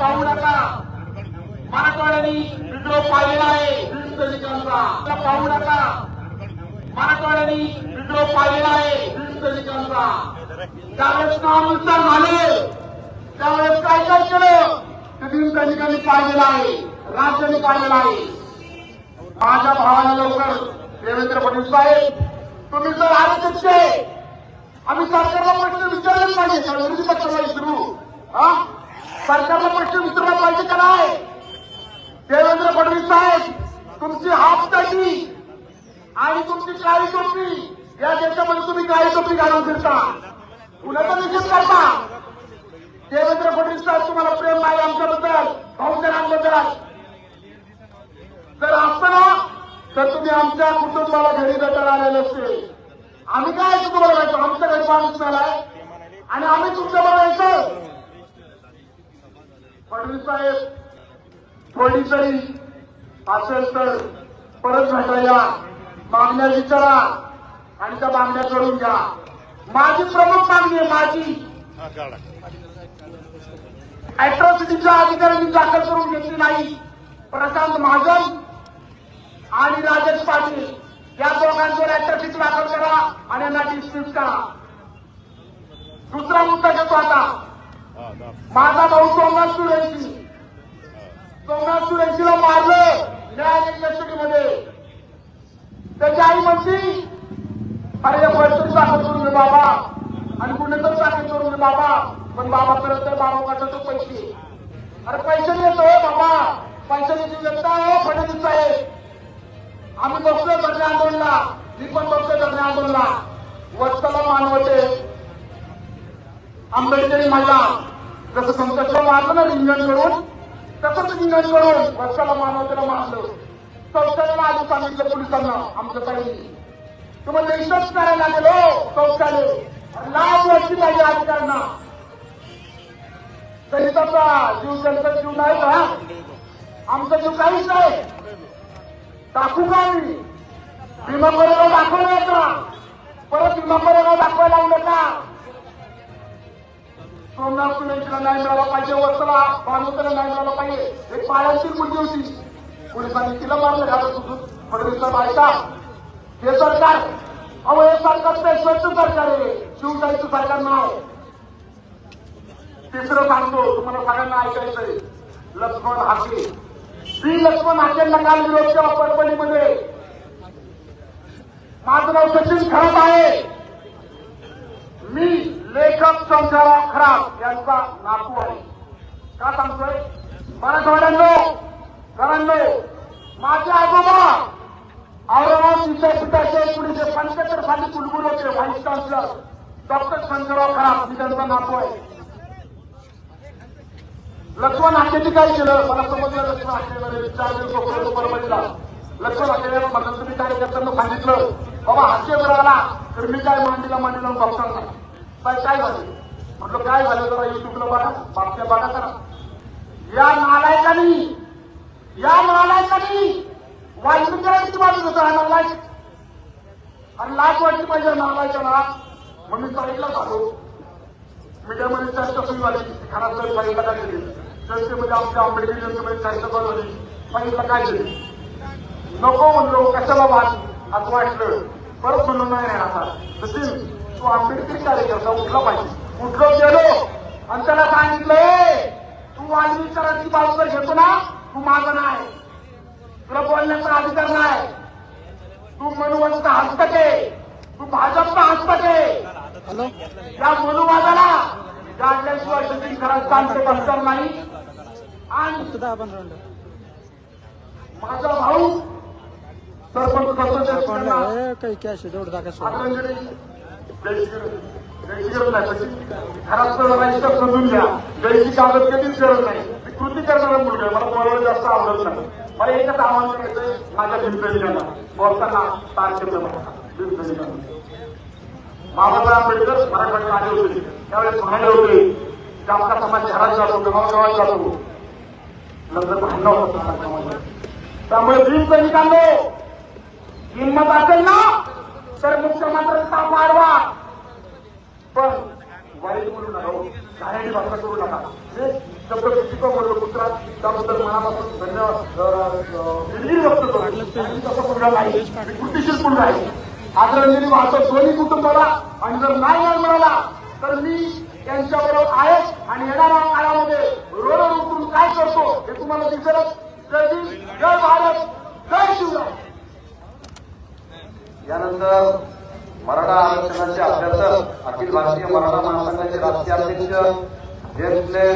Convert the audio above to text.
पाहू नका मराठवाड्याने व्हिडिओ पाहिलेला आहे वीज सैनिकांचा पाहू नका मराठवाड्याने व्हिडिओ पाहिलेला आहे वीज सैनिकांचा त्यावेळेस नामांतर झाले त्यावेळेस काय काय केलं ते वीज सैनिकांनी पाहिलेलं आहे राज्याने पाहिलेलं आहे माझ्या भावाला लवकर देवेंद्र फडणवीस साहेब तुम्ही जर आरोग्याचे आम्ही सरकारला प्रश्न विचारलेच नाही का विरोधी पक्षाला विसरू हा? सरकारला प्रश्न विचारला पाहिजे का नाही? देवेंद्र फडणवीस साहेब तुमची हाफ टाकी आणि तुमची काळी टोपी या देशामध्ये तुम्ही काळी टोपी घालून फिरता. कुणाचा निषेध करता. देवेंद्र फडणवीस साहेब तुम्हाला प्रेम नाही आमच्याबद्दल भाऊजनांबद्दल जर असतं ना तर तुम्ही आमच्या कुटुंबाला घरी भेटायला आलेले असते. आम्ही काय तुम्हाला माहिती आमच्या घरी माणूस झालाय आणि आम्ही तुमच्या बरोबर फडणवीस साहेब थोडी तरी असेल तर परत भेटायला मागण्या विचारा आणि त्या मागण्या करून घ्या. माझी प्रमुख मागणी आहे माझी. अॅट्रॉसिटीच्या अधिकाऱ्यांनी दाखल करून घेतली नाही. प्रशांत महाजन आणि राजेश पाटील या दोघांवर अॅट्रॉसिटी दाखल करा आणि यांना डिस्मिस करा. दुसरा मुद्दा घेतो आता. माझा भाऊ सोमनाथ सुरेशी. सोमनाथ सुरेशीला मारलं न्यायालयीन कस्टडीमध्ये त्याची आई म्हणती अरे वर्षच दाखल करून दे बाबा. आणि कुणीतरी दाखल करून दे बाबा. पण बाबा करत तर बाबा वाटतो पैसे. अरे पैसे देतोय हो बाबा. पैसे देतील व्यवस्था आहे फडणवीस साहेब. आम्ही बसतोय धरणे आंदोलनला. मी पण बसतोय धरणे आंदोलनला. वर्षाला मानवते. आंबेडकरी महिला. जसं संकटला मारलं ना रिंगण करून तसंच रिंगण करून वत्सला मानवतेला मारलं. शौचालयाला आधी सांगितलं पोलिसांना आमच्या ताईंनी. तुम्ही रिसर्च करायला गेलो शौचालय लाभ वाटली पाहिजे अधिकाऱ्यांना. दलितांचा जीव त्यांचा जीव नाही का? आमचा जीव काहीच नाही. टाकू का आम्ही? भीमा कोरेगाव दाखवलं का परत भीमा कोरेगाव दाखवायला लागलं का? सोमनाथ सुरेशला न्याय मिळाला पाहिजे वर्षाला भानुकडे न्याय मिळाला पाहिजे. एक पायांची मुलगी होती. पोलिसांनी तिला मारलं घालत होतो फडणवीसचा बायका. हे सरकार अहो हे सरकार ते स्वच्छ सरकार आहे. शिवशाहीचं सरकार नाव. तिसरं सांगतो तुम्हाला सगळ्यांना ऐकायचंय लक्ष्मण हाके. श्री लक्ष्मण हाकेंना काल विरोध केला परभणीमध्ये माझं नाव सचिन खराब आहे. मी लेखक संचारा खराब यांचा नातू आहे. का सांगतोय? मराठवाड्यांनो घरांनो माझे आजोबा औरंगाबाद विद्यापीठाचे एकोणीशे पंच्याहत्तर साली कुलगुरू होते व्हाईस चान्सलर डॉक्टर शंकरराव खराब मी त्यांचा नातू आहे. लक्ष्मण हाकेची काय केलं? मला समजलं लक्ष्मण हाकेमध्ये चार दिवस होतो परभणीला लक्ष्मण हाकेने म्हणलं तुम्ही कार्यकर्त्यांना सांगितलं? बाबा हाकेवर आला. तर मी काय मांडीला मांडीला बघणार नाही काय काय झालं? म्हटलं काय झालं जरा युट्यूबला बघा बापच्या बघा करा या नालायकांनी या नालायकांनी करायची बाजू होता हा नालायक आणि लाच वाटली पाहिजे नालायकाला म्हणून मी साईडला झालो. मीडियामध्ये चर्चा सुरू झाली. खराब जर फाईलला काय दिली चर्चेमध्ये आमच्या आंबेडकरी जनतेमध्ये चर्चा चालू झाली. फाईलला काय केली? नको म्हणलो कशाला वाट असं वाटलं. परत म्हणलो नाही आता सचिन तू आंबेडकरी कार्यकर्ता उठला पाहिजे. उठलो गेलो. आणि त्याला सांगितलं "ए, तू वाल्मिकांची बाजू जर घेतो ना. तू माझा नाही. तुला बोलण्याचा अधिकार नाही. तू मनुवंत हस्तक. आहे तू भाजपचा हस्तक. आहे या मनुवादाला गाडल्याशिवाय सचिन खराब शांत बसणार नाही. आणि माझा भाऊ सरपंच काही कॅश आहे तेवढं टाका सोडा आपल्याकडे घरात रजिस्टर समजून घ्या गैरची कागद कधीच गरज नाही मी कृती करणारा मुलगा आहे. मला बोलायला जास्त आवडत नाही मला एकच आव्हान करायचं माझ्या भीमसैनिकांना बोलताना तारखेचं भीमसैनिकांना बाबासाहेब आंबेडकर मराठवाड्यात आले होते त्यावेळेस म्हणाले होते की आपला समाज घरात जातो गावागावात जातो नंतर भांडण होतं समाजामध्ये. त्यामुळे निकालो हिंमत असेल ना तर मुख्यमंत्र्यांचा वाढवा पण वाईट बोलू नका हो. भाषा करू नका. जे शब्द चुकीचं बोललो कुत्रा. त्याबद्दल मनापासून धन्यवाद व्यक्त करतो तसं पुढं नाही. कृतीशील पुढं आहे? आदरणीय वाहतो दोन्ही कुटुंबाला आणि जर नाही न्याय मिळाला तर मी त्यांच्याबरोबर आहे आणि येणाऱ्या काळामध्ये रोड उतरून काय करतो हे तुम्हाला दिसेलच. जय भारत जय शिवराय त्यानंतर मराठा आरक्षणाचे अभ्यासक अखिल भारतीय मराठा महासंघाचे राष्ट्रीय अध्यक्ष ज्येष्ठ